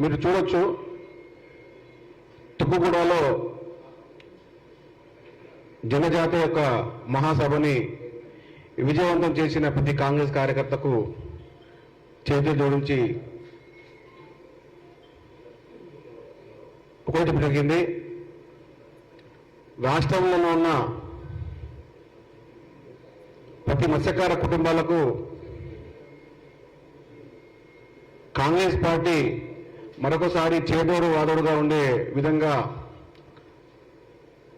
మీరు చూడొచ్చు. తుక్కుగూడలో జనజాతి యొక్క మహాసభని విజయవంతం చేసిన ప్రతి కాంగ్రెస్ కార్యకర్తకు చేతులు జోడించి ఒకటి జరిగింది. రాష్ట్రంలో ఉన్న ప్రతి మత్స్యకార కుటుంబాలకు కాంగ్రెస్ పార్టీ మరొకసారి చేదోడు వాదోడుగా ఉండే విధంగా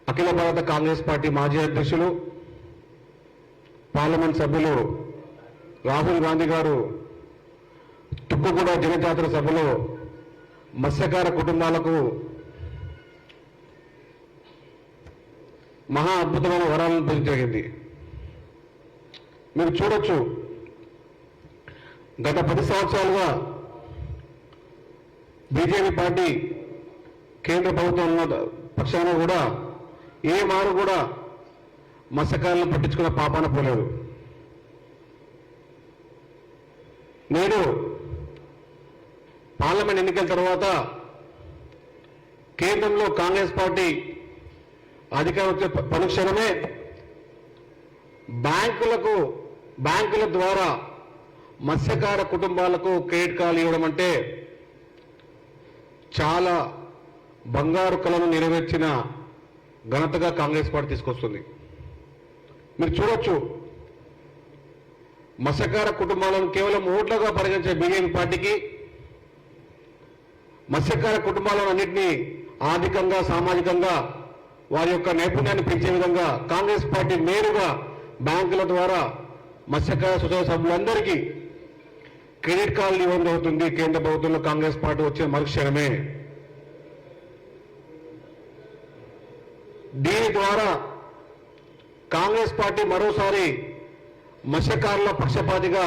అఖిల భారత కాంగ్రెస్ పార్టీ మాజీ అధ్యక్షులు పార్లమెంట్ సభ్యులు రాహుల్ గాంధీ గారు తుక్కుగూడ జనజాతర సభలో మత్స్యకార కుటుంబాలకు మహా అద్భుతమైన వరాలను పొంది జరిగింది. మీరు చూడొచ్చు గత పది సంవత్సరాలుగా బీజేపీ పార్టీ కేంద్ర ప్రభుత్వం ఉన్న పక్షాన కూడా ఏ మారు కూడా మత్స్యకారులను పట్టించుకున్న పాపాన పోలేదు. నేడు పార్లమెంట్ ఎన్నికల తర్వాత కేంద్రంలో కాంగ్రెస్ పార్టీ అధికారం వచ్చే పనుక్షణమే బ్యాంకులకు బ్యాంకుల ద్వారా మత్స్యకార కుటుంబాలకు క్రెడిట్ కార్డులు ఇవ్వడం అంటే చాలా బంగారు కళను నెరవేర్చిన ఘనతగా కాంగ్రెస్ పార్టీ తీసుకొస్తుంది. మీరు చూడొచ్చు మత్స్యకార కుటుంబాలను కేవలం ఓట్లుగా పరిగణించే బీజేపీ పార్టీకి మత్స్యకార కుటుంబాలను అన్నింటినీ ఆర్థికంగా సామాజికంగా వారి యొక్క నైపుణ్యాన్ని పెంచే విధంగా కాంగ్రెస్ పార్టీ నేరుగా బ్యాంకుల ద్వారా మత్స్యకార సొసైటీ సభ్యులందరికీ క్రెడిట్ కార్డులు ఇవ్వడం జరుగుతుంది కేంద్ర ప్రభుత్వంలో కాంగ్రెస్ పార్టీ వచ్చే మరుక్షణమే. దీని ద్వారా కాంగ్రెస్ పార్టీ మరోసారి మత్స్యకారుల పక్షపాతిగా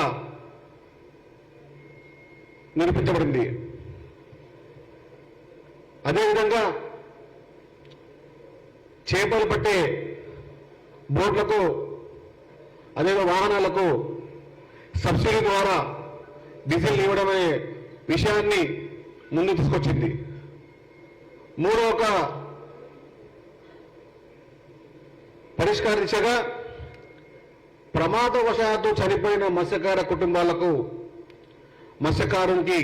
నిరూపించబడింది. అదేవిధంగా చేపలు పట్టే బోట్లకు అదేవిధంగా వాహనాలకు సబ్సిడీ ద్వారా డీజిల్ ఇవ్వడం అనే విషయాన్ని ముందు తీసుకొచ్చింది. మూడో ఒక పరిష్కార దిశగా ప్రమాదవశాత్తు చనిపోయిన మత్స్యకార కుటుంబాలకు మత్స్యకారునికి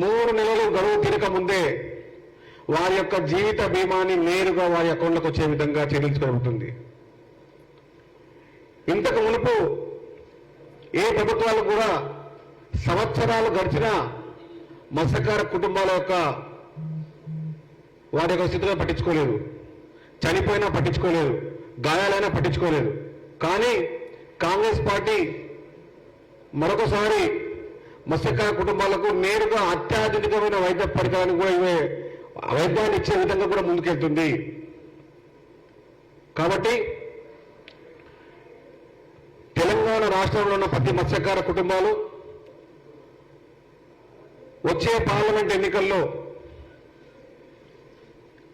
మూడు నెలలు గడువు తీరక ముందే వారి యొక్క జీవిత బీమాని నేరుగా వారి అకౌంట్లకు వచ్చే విధంగా చెల్లించగలుగుతుంది ఇంతకు మునుపు ఏ ప్రభుత్వాలు కూడా సంవత్సరాలు గడిచిన మత్స్యకార కుటుంబాల యొక్క వారి యొక్క స్థితిలో పట్టించుకోలేదు. చనిపోయినా పట్టించుకోలేదు. గాయాలైనా పట్టించుకోలేదు. కానీ కాంగ్రెస్ పార్టీ మరొకసారి మత్స్యకార కుటుంబాలకు నేరుగా అత్యాధునికమైన వైద్య పరికరాన్ని కూడా ఇవే వైద్యాన్ని ఇచ్చే విధంగా కూడా ముందుకెళ్తుంది. కాబట్టి తెలంగాణ రాష్ట్రంలో ఉన్న ప్రతి మత్స్యకార కుటుంబాలు వచ్చే పార్లమెంట్ ఎన్నికల్లో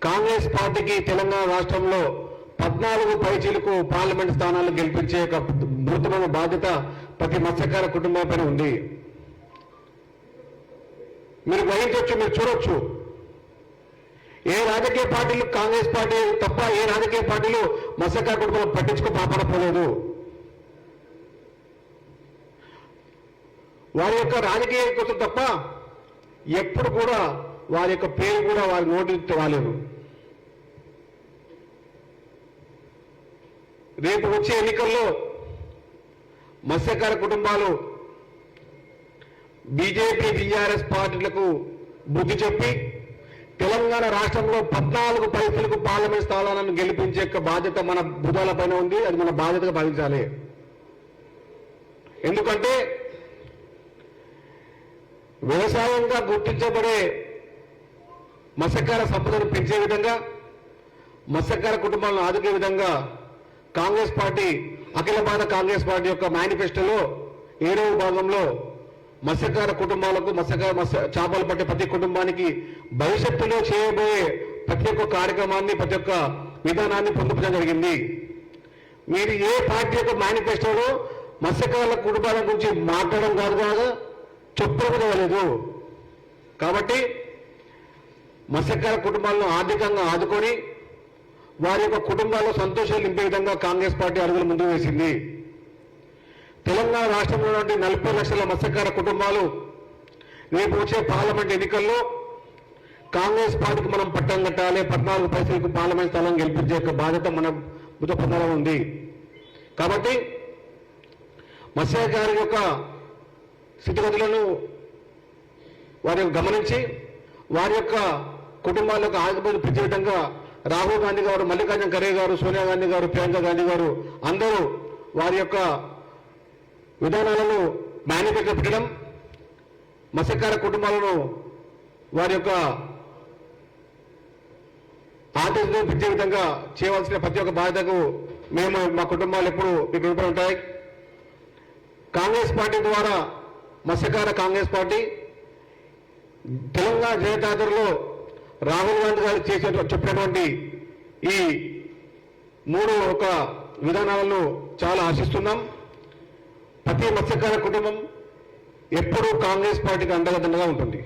కాంగ్రెస్ పార్టీకి తెలంగాణ రాష్ట్రంలో పద్నాలుగు పైచీలకు పార్లమెంట్ స్థానాలు గెలిపించే ఒక మృతమైన బాధ్యత ప్రతి మత్స్యకార కుటుంబం పైన ఉంది. మీరు గ్రహించవచ్చు మీరు చూడొచ్చు ఏ రాజకీయ పార్టీలు కాంగ్రెస్ పార్టీ తప్ప ఏ రాజకీయ పార్టీలు మత్స్యకార కుటుంబం పట్టించుకో పాపడపోలేదు వారి యొక్క రాజకీయ కోసం తప్ప ఎప్పుడు కూడా వారి యొక్క పేరు కూడా వారి నోటి రాలేదు. రేపు వచ్చే ఎన్నికల్లో మత్స్యకార కుటుంబాలు బీజేపీ బీఆర్ఎస్ పార్టీలకు బుద్ధి చెప్పి తెలంగాణ రాష్ట్రంలో పద్నాలుగు పైసలకు పార్లమెంట్ స్థానాలను గెలిపించే యొక్క బాధ్యత మన భుజాల పైన ఉంది. అది మన బాధ్యతగా భావించాలి. ఎందుకంటే వ్యవసాయంగా గుర్తించబడే మత్స్యకార సంపదను పెంచే విధంగా మత్స్యకార కుటుంబాలను ఆదుకే విధంగా కాంగ్రెస్ పార్టీ అఖిల భారత కాంగ్రెస్ పార్టీ యొక్క మేనిఫెస్టోలో ఏడవ భాగంలో మత్స్యకార కుటుంబాలకు మత్స్యకార మత్స్య చేపలు పట్టే ప్రతి కుటుంబానికి భవిష్యత్తులో చేయబోయే ప్రతి ఒక్క కార్యక్రమాన్ని ప్రతి ఒక్క విధానాన్ని పొందుపడం జరిగింది. మీరు ఏ పార్టీ యొక్క మేనిఫెస్టోలో మత్స్యకారుల కుటుంబాల గురించి మాట్లాడడం కాదు కాదు చెప్పడం కాబట్టి మత్స్యకార కుటుంబాలను ఆర్థికంగా ఆదుకొని వారి యొక్క కుటుంబాల్లో సంతోషాలు నింపే విధంగా కాంగ్రెస్ పార్టీ అడుగులు ముందుకు వేసింది. తెలంగాణ రాష్ట్రంలోని నలభై లక్షల మత్స్యకార కుటుంబాలు రేపు వచ్చే పార్లమెంట్ ఎన్నికల్లో కాంగ్రెస్ పార్టీకి మనం పట్టం కట్టాలి పద్నాలుగు పైసలకు పార్లమెంట్ స్థలం గెలిపించే యొక్క బాధ్యత మన బుధ ఉంది. కాబట్టి మత్స్యకారి యొక్క స్థితిగతులను వారి గమనించి వారి యొక్క కుటుంబాలకు ఆధిపత్యం పెంచే విధంగా రాహుల్ గాంధీ గారు మల్లికార్జున ఖర్గే గారు సోనియా గాంధీ గారు ప్రియాంక గాంధీ గారు అందరూ వారి యొక్క విధానాలను మేనిఫెస్టో పెట్టడం మత్స్యకార కుటుంబాలను వారి యొక్క ఆదేశం పెంచే విధంగా చేయవలసిన ప్రతి ఒక్క బాధ్యతకు మేము మా కుటుంబాలు ఎప్పుడు మీకు ఉంటాయి. కాంగ్రెస్ పార్టీ ద్వారా మత్స్యకార కాంగ్రెస్ పార్టీ తెలంగాణ జనతాదరలో రాహుల్ గాంధీ గారు చేసే చెప్పినటువంటి ఈ మూడు ఒక విధానాలను చాలా ఆశిస్తున్నాం. ప్రతి మత్స్యకార కుటుంబం ఎప్పుడూ కాంగ్రెస్ పార్టీకి అండగా దండగా ఉంటుంది.